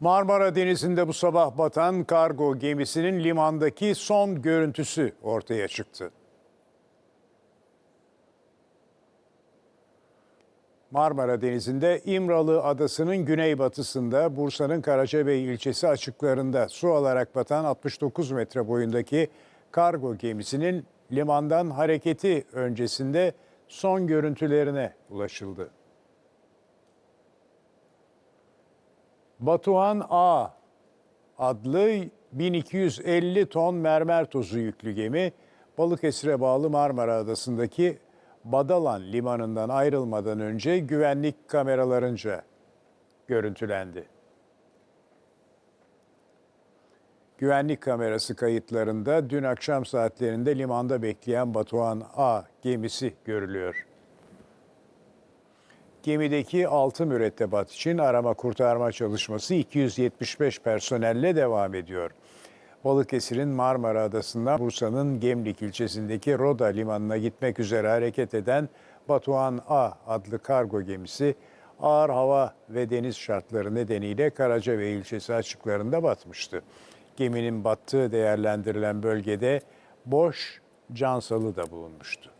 Marmara Denizi'nde bu sabah batan kargo gemisinin limandaki son görüntüsü ortaya çıktı. Marmara Denizi'nde İmralı Adası'nın güneybatısında Bursa'nın Karacabey ilçesi açıklarında su alarak batan 69 metre boyundaki kargo gemisinin limandan hareketi öncesinde son görüntülerine ulaşıldı. Batuhan A adlı 1250 ton mermer tozu yüklü gemi Balıkesir'e bağlı Marmara Adası'ndaki Badalan limanından ayrılmadan önce güvenlik kameralarınca görüntülendi. Güvenlik kamerası kayıtlarında dün akşam saatlerinde limanda bekleyen Batuhan A gemisi görülüyor. Gemideki 6 mürettebat için arama kurtarma çalışması 275 personelle devam ediyor. Balıkesir'in Marmara Adası'ndan Bursa'nın Gemlik ilçesindeki Roda limanına gitmek üzere hareket eden Batuhan A adlı kargo gemisi ağır hava ve deniz şartları nedeniyle Karacabey ilçesi açıklarında batmıştı. Geminin battığı değerlendirilen bölgede boş cansalı da bulunmuştu.